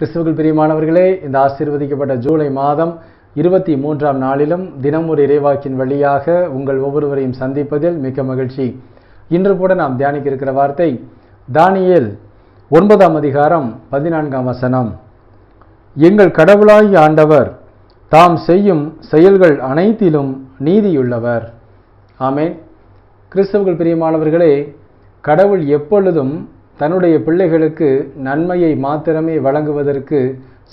கிறிஸ்துவர்கள் பிரியமானவர்களே இந்த ஆசீர்வதிக்கப்பட்ட ஜூலை மாதம் இருபத்தி மூன்றாம் நாளிலும் தினம் ஒரு இறைவாக்கின் வழியாக உங்கள் ஒவ்வொருவரையும் சந்திப்பதில் மிக்க மகிழ்ச்சி. இன்று கூட நாம் தியானிக்க இருக்கிற வார்த்தை தானியல் ஒன்பதாம் அதிகாரம் பதினான்காம் வசனம். எங்கள் கடவுளாய் ஆண்டவர் தாம் செய்யும் செயல்கள் அனைத்திலும் நீதியுள்ளவர். ஆமே கிறிஸ்தவர்கள் பிரியமானவர்களே கடவுள் எப்பொழுதும் தன்னுடைய பிள்ளைகளுக்கு நன்மையை மாத்திரமே வழங்குவதற்கு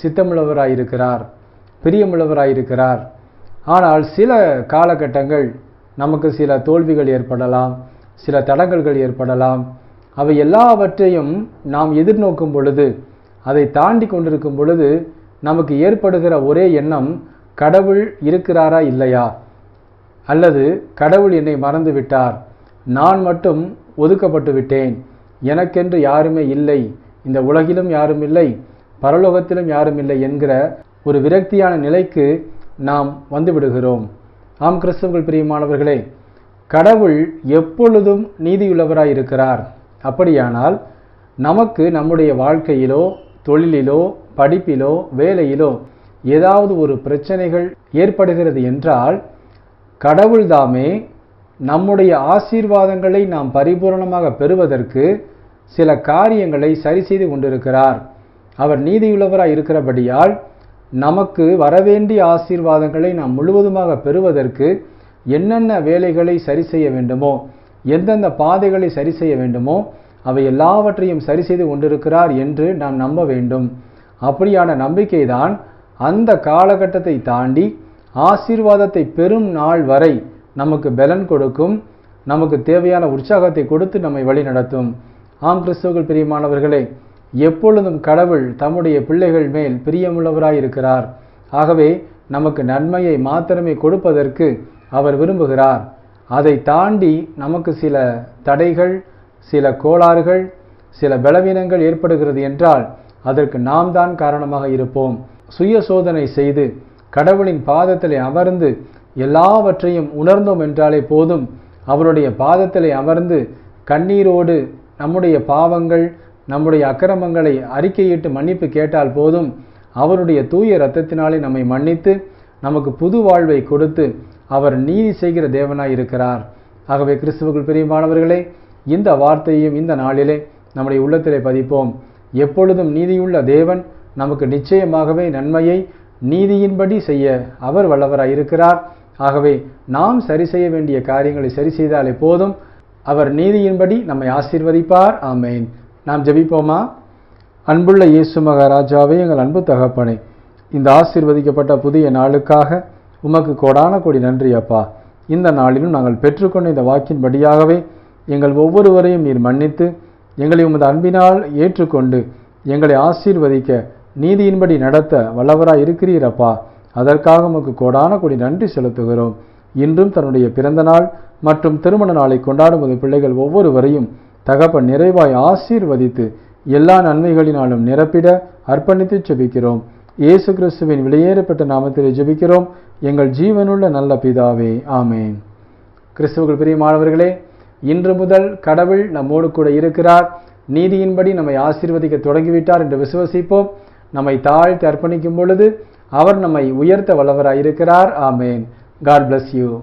சித்தமுள்ளவராயிருக்கிறார் பிரியமுள்ளவராயிருக்கிறார். ஆனால் சில காலகட்டங்கள் நமக்கு சில தோல்விகள் ஏற்படலாம் சில தடங்கல்கள் ஏற்படலாம். அவை எல்லாவற்றையும் நாம் எதிர்நோக்கும் பொழுது அதை தாண்டி கொண்டிருக்கும் பொழுது நமக்கு ஏற்படுகிற ஒரே எண்ணம் கடவுள் இருக்கிறாரா இல்லையா? அல்லது கடவுள் என்னை மறந்து விட்டார் நான் மட்டும் ஒதுக்கப்பட்டு விட்டேன் எனக்கென்று யாருமே இல்லை. இந்த உலகிலும் யாரும் இல்லை. பரலோகத்திலும் யாரும் இல்லை என்கிற ஒரு விரக்தியான நிலைக்கு நாம் வந்துவிடுகிறோம் ஆம் கிறிஸ்தவர்கள் பிரியமானவர்களே கடவுள் எப்பொழுதும் நீதியுள்ளவராய் இருக்கிறார். அப்படியானால் நமக்கு நம்முடைய வாழ்க்கையிலோ தொழிலிலோ படிப்பிலோ வேலையிலோ ஏதாவது ஒரு பிரச்சனைகள் ஏற்படுகிறது என்றால் கடவுள்தாமே நம்முடைய ஆசீர்வாதங்களை நாம் பரிபூரணமாக பெறுவதற்கு சில காரியங்களை சரி செய்து கொண்டிருக்கிறார். அவர் நீதியுள்ளவராய் இருக்கிறபடியால் நமக்கு வரவேண்டிய ஆசீர்வாதங்களை நாம் முழுவதுமாக பெறுவதற்கு என்னென்ன வேலைகளை சரி செய்ய வேண்டுமோ எந்தெந்த பாதைகளை சரி செய்ய வேண்டுமோ அவை எல்லாவற்றையும் சரி செய்து கொண்டிருக்கிறார் என்று நாம் நம்ப வேண்டும். அப்படியான நம்பிக்கைதான் அந்த காலகட்டத்தை தாண்டி ஆசீர்வாதத்தை பெறும் நாள் வரை நமக்கு பலன் கொடுக்கும் நமக்கு தேவையான உற்சாகத்தை கொடுத்து நம்மை வழிநடத்தும் ஆம் கிறிஸ்துவர்கள் பிரியமானவர்களே எப்பொழுதும் கடவுள் தம்முடைய பிள்ளைகள் மேல் பிரியமுள்ளவராயிருக்கிறார். ஆகவே நமக்கு நன்மையை மாத்திரமே கொடுப்பதற்கு அவர் விரும்புகிறார். அதை தாண்டி நமக்கு சில தடைகள் சில கோளாறுகள் சில பலவீனங்கள் ஏற்படுகிறது என்றால் அதற்கு நாம் தான் காரணமாக இருப்போம். சுய சோதனை செய்து கடவுளின் பாதத்திலே அமர்ந்து எல்லாவற்றையும் உணர்ந்தோம் என்றாலே போதும். அவருடைய பாதத்திலே அமர்ந்து கண்ணீரோடு நம்முடைய பாவங்கள் நம்முடைய அக்கிரமங்களை அறிக்கையிட்டு மன்னிப்பு கேட்டால் போதும். அவருடைய தூய இரத்தத்தினாலே நம்மை மன்னித்து நமக்கு புது வாழ்வை கொடுத்து அவர் நீதி செய்கிற தேவனாய் இருக்கிறார். ஆகவே கிறிஸ்துவுக்குள் பிரியமானவர்களே இந்த வார்த்தையும் இந்த நாளிலே நம்முடைய உள்ளத்திலே பதிப்போம். எப்பொழுதும் நீதியுள்ள தேவன் நமக்கு நிச்சயமாகவே நன்மையை நீதியின்படி செய்ய அவர் வல்லவராய் இருக்கிறார். ஆகவே நாம் சரி செய்ய வேண்டிய காரியங்களை சரி செய்தாலே போதும். அவர் நீதியின்படி நம்மை ஆசீர்வதிப்பார். ஆமேன். நாம் ஜெபிப்போமா? அன்புள்ள இயேசு மகாராஜாவே எங்கள் அன்பு தகப்பனே இந்த ஆசீர்வதிக்கப்பட்ட புதிய நாளுக்காக உமக்கு கோடான கோடி நன்றி அப்பா. இந்த நாளிலும் நாங்கள் பெற்றுக்கொண்ட இந்த வாக்கின்படியாகவே எங்கள் ஒவ்வொருவரையும் நீர் மன்னித்து எங்களை உமது அன்பினால் ஏற்றுக்கொண்டு எங்களை ஆசீர்வதிக்க நீதியின்படி நடத்த வல்லவராய் இருக்கிறீரப்பா அதற்காக உமக்கு கோடான கொடி நன்றி செலுத்துகிறோம். இன்றும் தன்னுடைய பிறந்த நாள் மற்றும் திருமண நாளை கொண்டாடும் போது பிள்ளைகள் ஒவ்வொருவரையும் தகப்பன் நிறைவாய் ஆசீர்வதித்து எல்லா நன்மைகளினாலும் நிரப்பிட அர்ப்பணித்து ஜெபிக்கிறோம். இயேசு கிறிஸ்துவின் வெளியேறப்பட்ட நாமத்தில் ஜெபிக்கிறோம். எங்கள் ஜீவனுள்ள நல்ல பிதாவே ஆமேன். கிறிஸ்துவுக்குள் பிரியமானவர்களே இன்று முதல் கடவுள் நம்மோடு கூட இருக்கிறார். நீதியின்படி நம்மை ஆசீர்வதிக்க தொடங்கிவிட்டார் என்று விசுவசிப்போம். நம்மை தாழ்த்தி அர்ப்பணிக்கும் பொழுது அவர் நம்மை உயர்த்த வல்லவராயிருக்கிறார். ஆமேன். God bless you